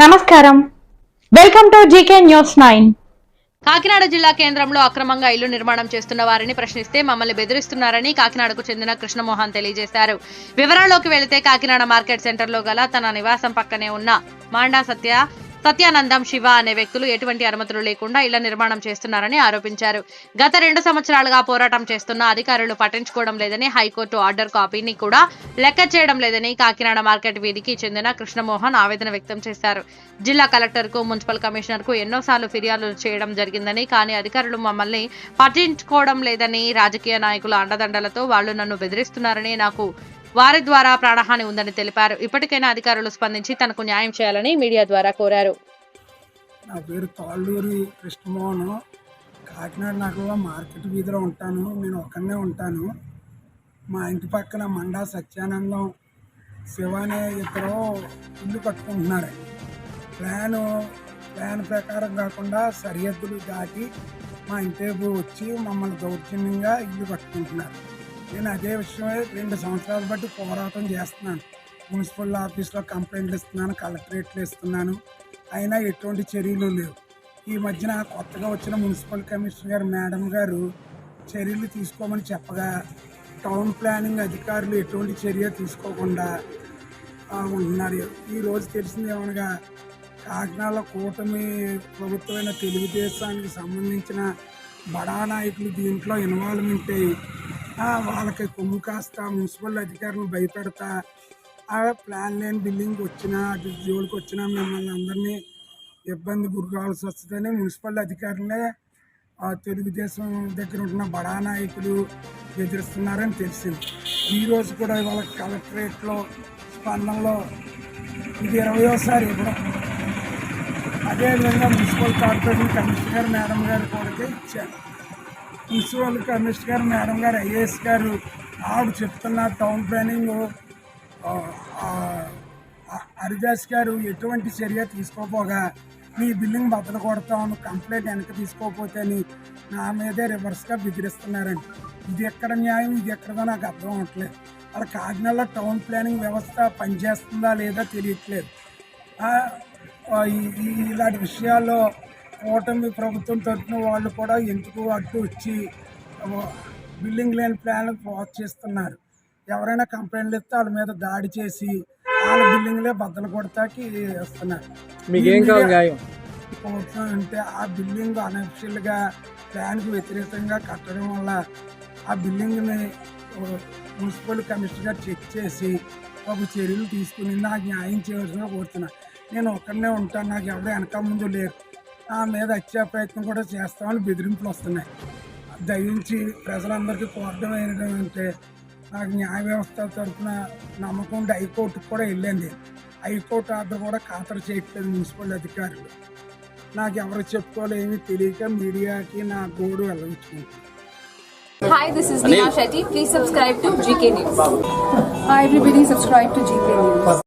నమస్కారం. Welcome to GK news nine. Kakinada జిల్లా కేంద్రంలో అక్రమంగా ఇల్లు నిర్మాణం చేస్తున్న వారిని ప్రశ్నిస్తే మమ్మల్ని బెదిరిస్తున్నారని కాకినాడకు చెందిన కృష్ణమోహన్ తెలియజేశారు. వివరాల్లోకి వెళితే కాకినాడ మార్కెట్ సెంటర్లో గల తన నివాసం పక్కనే ఉన్న మాండా సత్య సత్యానందం శివ అనే వ్యక్తులు ఎటువంటి అనుమతులు లేకుండా ఇళ్ళ నిర్మాణం చేస్తున్నారని ఆరోపించారు. గత రెండు సంవత్సరాలుగా పోరాటం చేస్తున్న అధికారులు పట్టించుకోవడం లేదని హైకోర్టు ఆర్డర్ కాపీని కూడా లెక్క చేయడం లేదని కాకినాడ మార్కెట్ వీధికి చెందిన కృష్ణమోహన్ ఆవేదన వ్యక్తం చేశారు. జిల్లా కలెక్టర్కు మున్సిపల్ కమిషనర్కు ఎన్నోసార్లు ఫిర్యాదులు చేయడం జరిగిందని కానీ అధికారులు మమ్మల్ని పట్టించుకోవడం లేదని రాజకీయ నాయకుల అండదండలతో వాళ్ళు నన్ను బెదిరిస్తున్నారని నాకు వారి ద్వారా ప్రాణహాని ఉందని తెలిపారు. ఇప్పటికైనా అధికారులు స్పందించి తనకు న్యాయం చేయాలని మీడియా ద్వారా కోరారు. నా పేరు తాళ్ళూరి కృష్ణమోహన్. కాకినాడ నగరంలో మార్కెట్ వీధిలో ఉంటాను. నేను ఒక్కనే ఉంటాను. మా ఇంటి పక్కన మండా సత్యానందం శివ అనే ఇద్దరు ఇల్లు కట్టుకుంటున్నారు. ప్లాన్ ప్లాన్ ప్రకారం కాకుండా సరిహద్దులు దాటి మా ఇంటి వైపు వచ్చి మమ్మల్ని దౌర్జన్యంగా ఇల్లు కట్టుకుంటున్నారు. నేను అదే విషయమే రెండు సంవత్సరాలు బట్టి పోరాటం చేస్తున్నాను. మున్సిపల్ ఆఫీస్లో కంప్లైంట్లు ఇస్తున్నాను కలెక్టరేట్లు ఇస్తున్నాను. అయినా ఎటువంటి చర్యలు లేవు. ఈ మధ్యన కొత్తగా వచ్చిన మున్సిపల్ కమిషనర్ గారు మేడం గారు చర్యలు తీసుకోమని చెప్పగా టౌన్ ప్లానింగ్ అధికారులు ఎటువంటి చర్య తీసుకోకుండా ఉంటున్నారు. ఈరోజు తెలిసింది ఏమనగా కాకినాడలో కూటమి ప్రభుత్వమైన తెలుగుదేశానికి సంబంధించిన బడా నాయకులు దీంట్లో ఇన్వాల్వ్మెంట్ అయ్యి వాళ్ళకి కొమ్ము కాస్త మున్సిపల్ అధికారులను భయపెడతా ఆ ప్లాన్ లేని బిల్డింగ్కి వచ్చినా అటు జోలికి వచ్చినా మిమ్మల్ని అందరినీ ఇబ్బంది గురి కావాల్సి వస్తుందని మున్సిపల్ అధికారులే తెలుగుదేశం దగ్గర ఉంటున్న బడా నాయకులు ఎదురుస్తున్నారని తెలిసింది. ఈరోజు కూడా ఇవాళ కలెక్టరేట్లో స్పందనలో ఇది ఇరవయోసారి ఇవ్వడం. అదేవిధంగా మున్సిపల్ కార్పొరేషన్ కమిషనర్ మేడం గారు కూడా ఇచ్చారు. మున్సిపల్ కమిషనర్ మేడం గారు ఐఏఎస్ గారు ఆవిడ చెప్తున్న టౌన్ ప్లానింగ్ హరిదాస్ గారు ఎటువంటి చర్య తీసుకోపోగా మీ బిల్డింగ్ బద్దలు కొడతాను కంప్లైంట్ వెనక తీసుకోకపోతే అని నా మీదే రివర్స్గా బెదిరిస్తున్నారండి. ఇది ఎక్కడ న్యాయం ఇది ఎక్కడదో నాకు అర్థం అవట్లేదు. అక్కడ కాకినాడలో టౌన్ ప్లానింగ్ వ్యవస్థ పనిచేస్తుందా లేదా తెలియట్లేదు. ఇలాంటి విషయాల్లో కూటమి ప్రభుత్వం తరఫున వాళ్ళు కూడా ఎందుకు అడ్డు వచ్చి బిల్డింగ్ లేని ప్లాన్లు పాస్ చేస్తున్నారు. ఎవరైనా కంప్లైంట్లు ఇస్తే వాళ్ళ మీద దాడి చేసి వాళ్ళ బిల్డింగ్లే బద్దలు కొడతాకి వస్తున్నారు. మీకేం కావాలి ప్రభుత్వం అంటే ఆ బిల్డింగ్ అనఫిషియల్గా ప్లాన్కి వ్యతిరేకంగా కట్టడం వల్ల ఆ బిల్డింగ్ని మున్సిపల్ కమిషనర్ చెక్ చేసి ఒక చర్యలు తీసుకుని నాకు న్యాయం చేయవలసిన కోరుతున్నా. నేను ఒక్కడనే ఉంటాను. నాకు ఎవరు వెనక ముందు లేరు. నా మీద హత్యా ప్రయత్నం కూడా చేస్తామని బెదిరింపులు వస్తున్నాయి దయించి ప్రజలందరికీ కోరడం ఏంటంటే నాకు న్యాయ వ్యవస్థ తరఫున నమ్మకం ఉండి హైకోర్టుకు కూడా వెళ్ళండి హైకోర్టు ఆర్డర్ కూడా ఖాతరు చేయట్లేదు మున్సిపల్ అధికారులు నాకు ఎవరు చెప్పుకోవాలి ఏమీ తెలియక మీడియాకి నా గోడు వెళ్ళవించుకుంటాను Hi, this is Neha Shetty. Please subscribe to GK News. Hi everybody, subscribe to GK News.